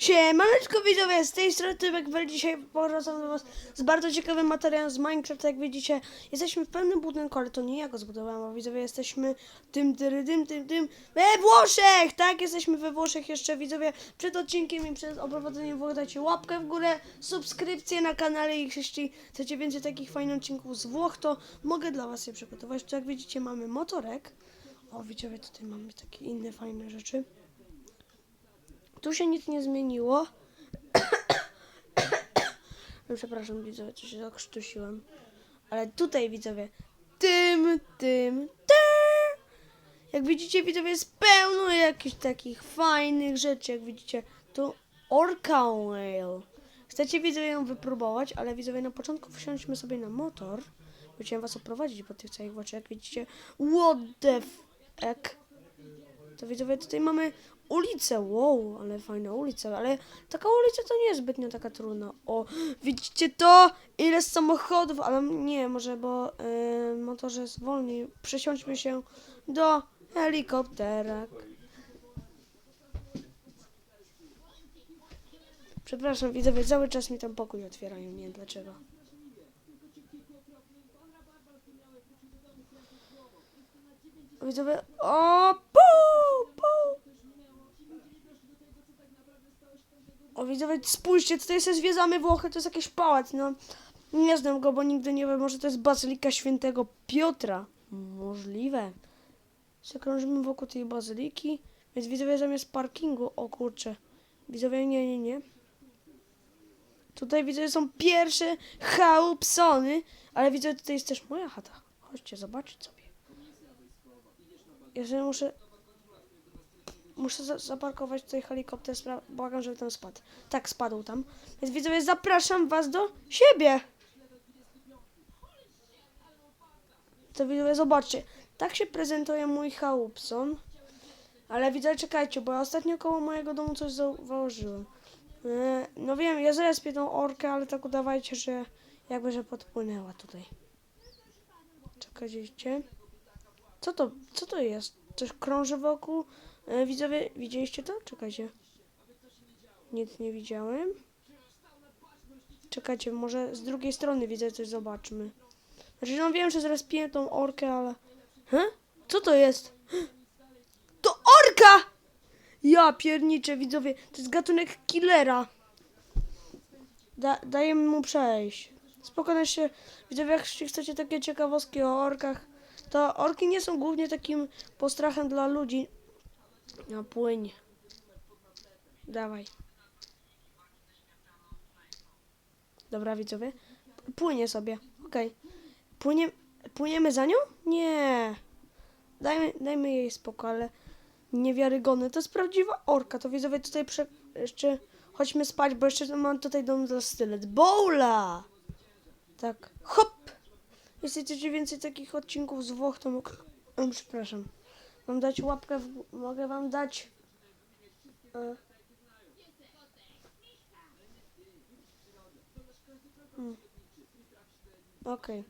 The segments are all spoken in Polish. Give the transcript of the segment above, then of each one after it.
Siemaneczko widzowie, z tej strony Tymek. Dzisiaj powracam do was z bardzo ciekawym materiałem z Minecraft. Jak widzicie, jesteśmy w pewnym budynku, ale to nie ja go zbudowałem, a widzowie jesteśmy tym, tym, tym, tym, tym we Włoszech! Tak, jesteśmy we Włoszech jeszcze widzowie. Przed odcinkiem i przed oprowadzeniem Włoch dajcie łapkę w górę, subskrypcję na kanale i jeśli chcecie więcej takich fajnych odcinków z Włoch, to mogę dla was je przygotować. Tu jak widzicie mamy motorek. O widzowie, tutaj mamy takie inne fajne rzeczy. Tu się nic nie zmieniło. Przepraszam widzowie, co się zakrztusiłem. Ale tutaj widzowie, tym, tym, tym. Jak widzicie widzowie jest pełno jakichś takich fajnych rzeczy. Jak widzicie, tu Orca Whale. Chcecie widzowie ją wypróbować, ale widzowie na początku wsiądźmy sobie na motor. Bo Chciałem was oprowadzić po tych całych oczach. Jak widzicie, what the fuck. To widzowie, tutaj mamy ulicę. Wow, ale fajna ulica, ale taka ulica to nie jest zbytnio taka trudna. O, widzicie to? Ile samochodów, ale nie, może bo yy, motorze jest wolniej. Przesiądźmy się do helikoptera. Przepraszam, widzowie, cały czas mi tam pokój otwierają, nie wiem dlaczego. Widzowie, o, widzowie, spójrzcie, tutaj sobie zwiedzamy Włochy, to jest jakiś pałac, no. Nie znam go, bo nigdy nie wiem, może to jest Bazylika Świętego Piotra. Możliwe. Zakrążymy wokół tej bazyliki, więc widzowie zamiast parkingu, o kurczę. Widzowie, nie, nie, nie. Tutaj widzowie są pierwsze chałupsony, ale widzę, tutaj jest też moja chata. Chodźcie, zobaczyć sobie. Ja sobie muszę... Muszę za zaparkować tutaj helikopter, błagam, żeby tam spadł. Tak, spadł tam. Więc widzowie, zapraszam was do siebie. To widzowie, zobaczcie. Tak się prezentuje mój chałupson. Ale widzę, czekajcie, bo ja ostatnio koło mojego domu coś zauważyłem. E, No wiem, ja zarespię tą orkę, ale tak udawajcie, że jakby, że podpłynęła tutaj. Czekajcie. Co to, co to jest? Coś krąży wokół? E, widzowie, widzieliście to? Czekajcie. Nic nie widziałem. Czekajcie, może z drugiej strony widzę coś, zobaczmy. Znaczy, no wiem, że zrespię tą orkę, ale... He? Co to jest? To orka! Ja pierniczę, widzowie. To jest gatunek killera. Da, dajemy mu przejść. Spokojnie się, widzowie, jak chcecie takie ciekawostki o orkach, to orki nie są głównie takim postrachem dla ludzi. No płyń. Dawaj. Dobra, widzowie. Płynie sobie. Okej. Płynie, płyniemy za nią? Nie. Dajmy, dajmy jej spokój, ale niewiarygodne. To jest prawdziwa orka. To widzowie tutaj prze... jeszcze chodźmy spać, bo jeszcze mam tutaj dom za stylet. Bowla! Tak. Hop! Jeśli chcecie więcej takich odcinków z Włoch, to. O, przepraszam. Mam dać łapkę w... Mogę wam dać... E... Hmm. Okej.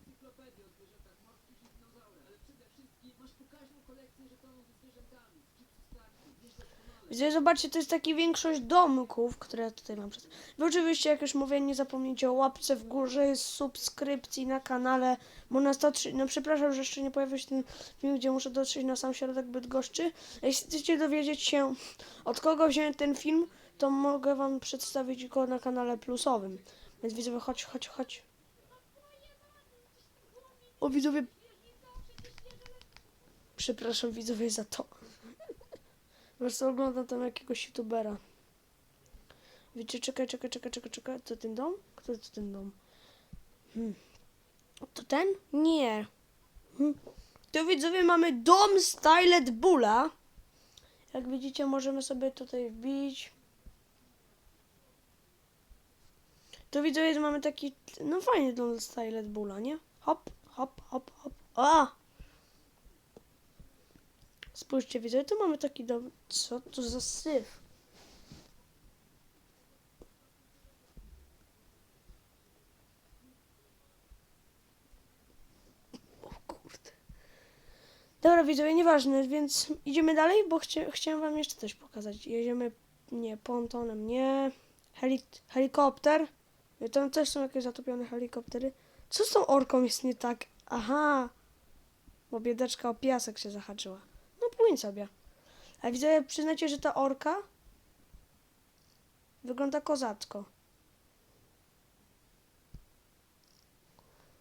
Widzę, zobaczcie, to jest taki większość domków, które ja tutaj mam. Przed... Wy oczywiście, jak już mówię, nie zapomnijcie o łapce w górze, subskrypcji na kanale, bo na 103... No przepraszam, że jeszcze nie pojawił się ten film, gdzie muszę dotrzeć na sam środek Bydgoszczy. Jeśli chcecie dowiedzieć się, od kogo wziąłem ten film, to mogę wam przedstawić go na kanale plusowym. Więc widzowie, chodź, chodź, chodź. O, widzowie... Przepraszam widzowie za to. Wiesz co, oglądam tam jakiegoś youtubera. Wiecie, czekaj, czekaj, czekaj, czekaj, czekaj. To ten dom? Kto to ten dom? Hmm. To ten? Nie. Hmm. Tu widzowie mamy dom Stylet Bulla. Jak widzicie, możemy sobie tutaj wbić. Tu widzowie, mamy taki, no fajny dom Stylet Bulla, nie? Hop, hop, hop, hop. A! Spójrzcie, widzę, tu mamy taki dom. Co to za syf? O kurde. Dobra, widzowie, nieważne, więc idziemy dalej, bo chcia, chciałem wam jeszcze coś pokazać. Jedziemy nie, pontonem nie. Heli helikopter. Tam też są jakieś zatopione helikoptery. Co z tą orką jest nie tak? Aha. Bo biedaczka o piasek się zahaczyła. Sobie. A widzę, przyznacie, że ta orka wygląda kozacko.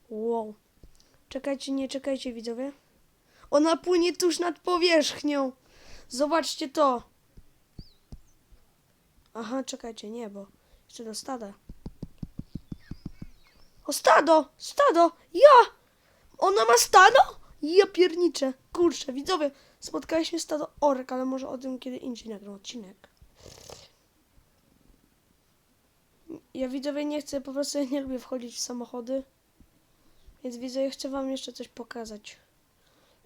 Wow. Czekajcie, nie czekajcie, widzowie. Ona płynie tuż nad powierzchnią. Zobaczcie to. Aha, czekajcie, nie, bo jeszcze do stada. O, stado! Stado! Ja! Ona ma stado? Ja pierniczę. Kurczę, widzowie, spotkaliśmy stado orek, ale może o tym kiedy indziej nagram odcinek. Ja widzowie nie chcę, po prostu ja nie lubię wchodzić w samochody. Więc widzowie, chcę wam jeszcze coś pokazać.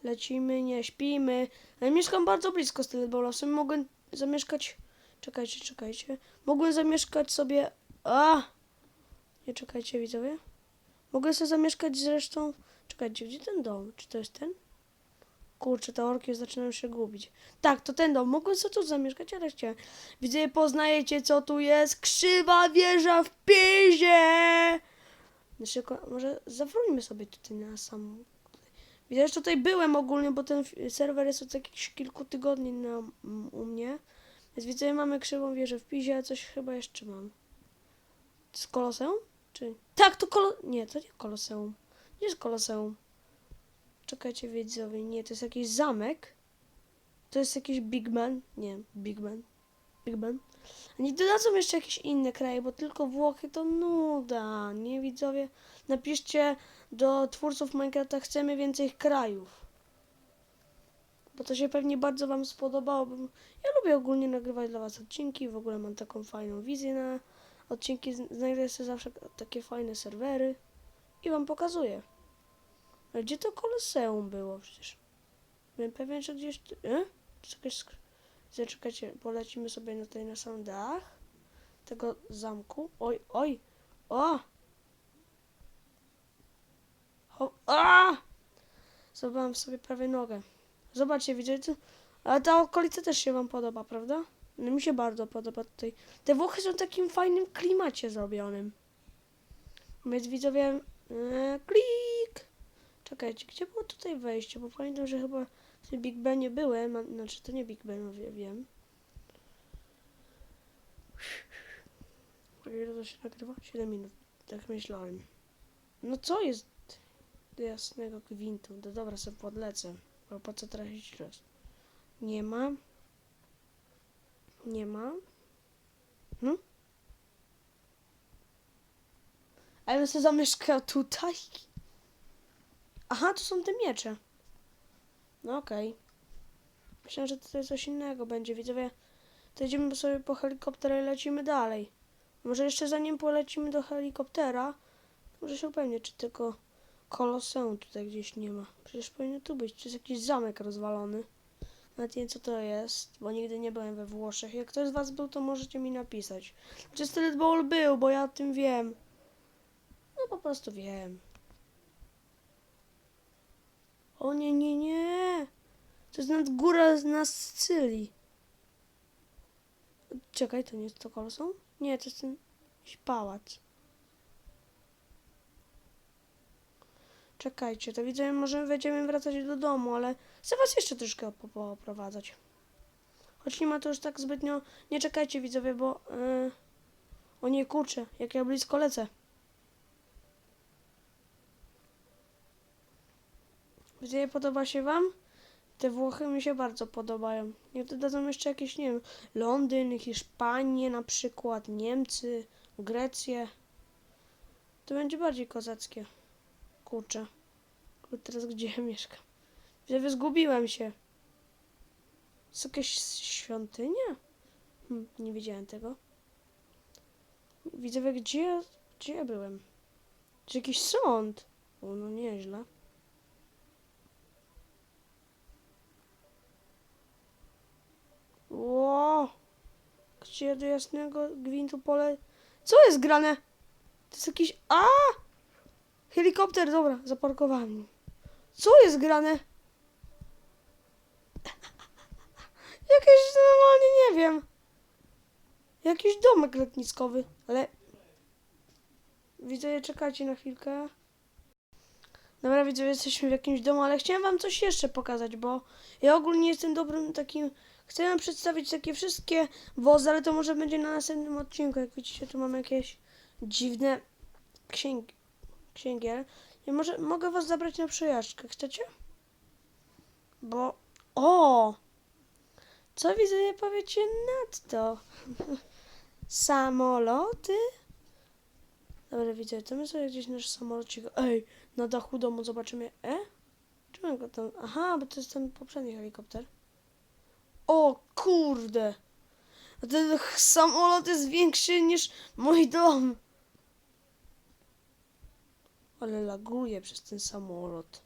Lecimy, nie śpimy. Ale mieszkam bardzo blisko z Telebolosem. Mogłem zamieszkać... Czekajcie, czekajcie. Mogłem zamieszkać sobie... A! Nie czekajcie, widzowie. Mogę sobie zamieszkać zresztą... Czekajcie, gdzie ten dom? Czy to jest ten? Kurczę, te orki zaczynają się gubić. Tak, to ten dom. Mogłem sobie tu zamieszkać, ale chciałem. Widzę, poznajecie, co tu jest. Krzywa wieża w Pizie! Znaczy, może zawróćmy sobie tutaj na sam... Widzę, że tutaj byłem ogólnie, bo ten serwer jest od jakichś kilku tygodni na, u mnie. Więc widzę, mamy krzywą wieżę w Pizie, a coś chyba jeszcze mam. Jest koloseum? Czy... Tak, to kolo... Nie, to nie koloseum. Nie jest koloseum. Czekajcie, widzowie, nie, to jest jakiś zamek. To jest jakiś Big Man. Nie, Big Man. Big. A nie dodadzą jeszcze jakieś inne kraje, bo tylko Włochy to nuda, nie widzowie? Napiszcie do twórców Minecrafta, chcemy więcej krajów. Bo to się pewnie bardzo Wam spodobało. Ja lubię ogólnie nagrywać dla Was odcinki, w ogóle mam taką fajną wizję na odcinki. Znajduję sobie zawsze takie fajne serwery i Wam pokazuję. Ale gdzie to koloseum było przecież? Byłem pewien, że gdzieś... E? Sk- Zaczekajcie, polecimy sobie na na sam dach tego zamku. Oj, oj, o! Ho, a! Złapałem sobie prawie nogę. Zobaczcie, widzicie? Ale ta okolica też się wam podoba, prawda? No mi się bardzo podoba tutaj. Te Włochy są w takim fajnym klimacie zrobionym. Więc widzowie, e, klik! Czekajcie, gdzie było tutaj wejście? Bo pamiętam, że chyba w tym Big Benie byłem, znaczy to nie Big Ben, wie, wiem. Ile to się nagrywa? 7 minut, tak myślałem. No co jest do jasnego gwintu? No dobra, sobie podlecę, bo po co tracić czas? Nie ma. Nie ma. No. A ja bym sobie zamieszkał tutaj. Aha, to są te miecze. No okej. Myślałem, że tutaj coś innego będzie. Widzowie, to idziemy sobie po helikopter i lecimy dalej. Może jeszcze zanim polecimy do helikoptera, może się upewnię, czy tylko koloseum tutaj gdzieś nie ma. Przecież powinno tu być. Czy jest jakiś zamek rozwalony. Nawet nie co to jest, bo nigdy nie byłem we Włoszech. Jak ktoś z Was był, to możecie mi napisać. Czy Street Bowl był, bo ja o tym wiem. No po prostu wiem. O nie, nie, nie. To jest nad góra na Sycylii. Czekaj, to nie jest to koloseum? Nie, to jest ten pałac. Czekajcie, to widzę, może będziemy wracać do domu, ale chcę was jeszcze troszkę po- pooprowadzać. Choć nie ma to już tak zbytnio... Nie czekajcie, widzowie, bo... Yy... O nie, kurczę, jak ja blisko lecę. Widzowie, podoba się wam? Te Włochy mi się bardzo podobają. Nie dodadzą jeszcze jakieś, nie wiem, Londyn, Hiszpanię na przykład, Niemcy, Grecję. To będzie bardziej kozackie. Kurczę. Kurde, Teraz gdzie ja mieszkam? Widzowie, zgubiłem się. Jest jakaś świątynia? Hm, nie widziałem tego. Widzowie, gdzie, gdzie ja byłem? Czy jakiś sąd? O, no nieźle. Ło! Gdzie do jasnego gwintu pole... Co jest grane? To jest jakiś... A! Helikopter, dobra, zaparkowałem. Co jest grane? Jakieś normalnie nie wiem. Jakiś domek letniskowy, ale... Widzę, czekajcie na chwilkę. Dobra, widzę, jesteśmy w jakimś domu, ale chciałem wam coś jeszcze pokazać, bo ja ogólnie jestem dobrym takim... Chcę wam przedstawić takie wszystkie wozy, ale to może będzie na następnym odcinku. Jak widzicie, tu mam jakieś dziwne księg... księgiel. I może mogę was zabrać na przejażdżkę. Chcecie? Bo... O! Co widzę, nie powiecie nadto? Samoloty? Dobra, widzę, to my sobie gdzieś nasz samolocik. Ej, na dachu domu zobaczymy. E? Czemu go tam? Aha, bo to jest ten poprzedni helikopter. O kurde! Ten samolot jest większy niż mój dom. Ale laguje przez ten samolot.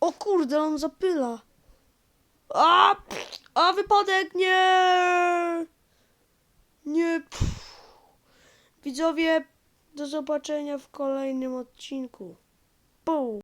O kurde, on zapyla. A, pff, a wypadek, nie! Nie. Pff. Widzowie, do zobaczenia w kolejnym odcinku. Pum.